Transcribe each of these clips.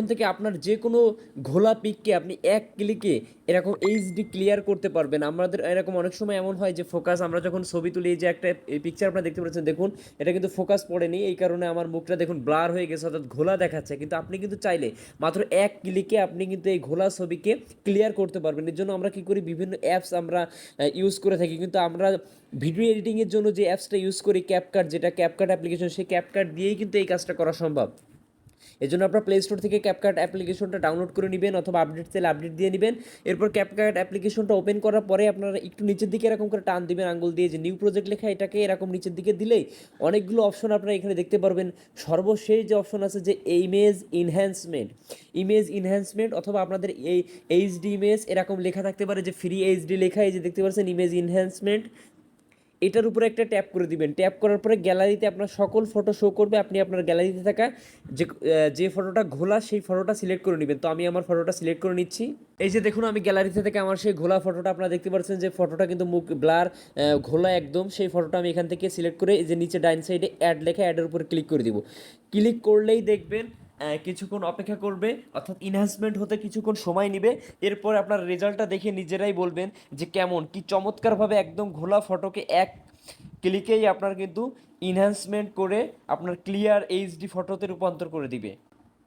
এখন থেকে আপনার যে কোনো ঘোলা পিককে আপনি এক ক্লিকে এরকম এইচডি ক্লিয়ার করতে পারবেন। আমাদের এরকম অনেক সময় এমন হয় যে ফোকাস আমরা যখন ছবি তুলি যে একটা এই পিকচার আপনারা দেখতে পাচ্ছেন, দেখুন, এটা কিন্তু ফোকাস পড়েনি, এই কারণে আমার মুখটা দেখুন ব্লার হয়ে গেছে, অর্থাৎ ঘোলা দেখাচ্ছে। কিন্তু আপনি কিন্তু চাইলে মাত্র এক ক্লিকে আপনি কিন্তু এই ঘোলা ছবিকে ক্লিয়ার করতে পারবেন। এর জন্য আমরা কি করি, বিভিন্ন অ্যাপস আমরা ইউজ করে থাকি। কিন্তু আমরা ভিডিও এডিটিংয়ের জন্য যে অ্যাপসটা ইউজ করি ক্যাপকাট যেটা ক্যাপকাট অ্যাপ্লিকেশন সেই ক্যাপকাট দিয়েই কিন্তু এই কাজটা করা সম্ভব। এর জন্য আপনার প্লে স্টোর থেকে ক্যাপকাট অ্যাপ্লিকেশনটা ডাউনলোড করে নেবেন অথবা আপডেট চাইলে আপডেট দিয়ে নেবেন। এরপর ক্যাপকাট অ্যাপ্লিকেশনটা ওপেন করার পরে আপনারা একটু নিচের দিকে এরকম করে টান দিবেন আঙ্গুল দিয়ে। যে নিউ প্রজেক্ট লেখা, এটাকে এরকম নিচের দিকে দিলেই অনেকগুলো অপশন আপনারা এখানে দেখতে পারবেন। সর্বশেষ যে অপশন আছে যে ইমেজ ইনহ্যান্সমেন্ট ইমেজ ইনহ্যান্সমেন্ট অথবা আপনাদের এই এইচডি ইমেজ এরকম লেখা থাকতে পারে যে ফ্রি এইচডি লেখা, এই যে দেখতে পাচ্ছেন ইমেজ ইনহ্যান্সমেন্ট এটার উপরে একটা ট্যাপ করে দিবেন। ট্যাপ করার পরে গ্যালারিতে আপনার সকল ফটো শো করবে, আপনি আপনার গ্যালারিতে থাকা যে যে ফটোটা ঘোলা সেই ফটোটা সিলেক্ট করে নেবেন। তো আমি আমার ফটোটা সিলেক্ট করে নিচ্ছি। এই যে দেখুন, আমি গ্যালারিতে থেকে আমার সেই ঘোলা ফটোটা আপনারা দেখতে পাচ্ছেন যে ফটোটা কিন্তু মুখ ব্লার ঘোলা একদম। সেই ফটোটা আমি এখান থেকে সিলেক্ট করে এই যে নিচে ডাইন সাইডে অ্যাড লেখা অ্যাডের উপরে ক্লিক করে দিব। ক্লিক করলেই দেখবেন কিছুক্ষণ অপেক্ষা করবে, অর্থাৎ ইনহ্যান্সমেন্ট হতে কিছুক্ষণ সময় নেবে। এরপর আপনার রেজাল্টটা দেখে নিজেরাই বলবেন যে কেমন, কি চমৎকারভাবে একদম ঘোলা ফটোকে এক ক্লিকেই আপনার কিন্তু ইনহ্যান্সমেন্ট করে আপনার ক্লিয়ার এইচডি ফটোতে রূপান্তর করে দিবে।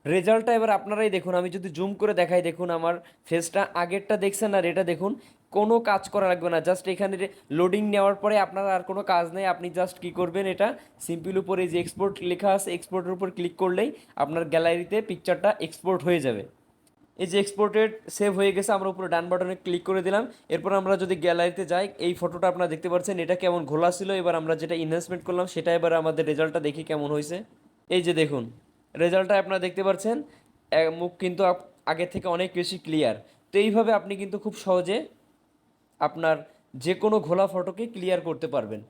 রেজাল্টটা এবার আপনারাই দেখুন। আমি যদি জুম করে দেখাই, দেখুন আমার ফেসটা আগেরটা দেখছেন আর এটা দেখুন। কোনো কাজ করা লাগবে না। জাস্ট এখানে লোডিং নেওয়ার পরে আপনার আর কোনো কাজ নেই। আপনি জাস্ট কি করবেন এটা? সিম্পল উপরে যে এক্সপোর্ট লেখা আছে এক্সপোর্টের উপর ক্লিক করলেই আপনার গ্যালারিতে পিকচারটা এক্সপোর্ট হয়ে যাবে। এই যে এক্সপোর্টেড সেভ হয়ে গেছে, আমরা উপরে ডান বাটনে ক্লিক করে দিলাম। এরপর আমরা যদি গ্যালারিতে যাই, এই ফটোটা আপনারা দেখতে পাচ্ছেন, এটা কেমন ঘোলা ছিল? এবার আমরা যেটা ইনভেস্টমেন্ট করলাম, সেটা এবার আমাদের রেজাল্টটা দেখি কেমন হয়েছে। এই যে দেখুন রেজাল্টটা আপনারা দেখতে পাচ্ছেন মুখ কিন্তু আগের থেকে অনেক বেশি ক্লিয়ার তো এইভাবে আপনি কিন্তু খুব সহজে আপনার যে কোনো ঘোলা ফটোকে ক্লিয়ার করতে পারবেন।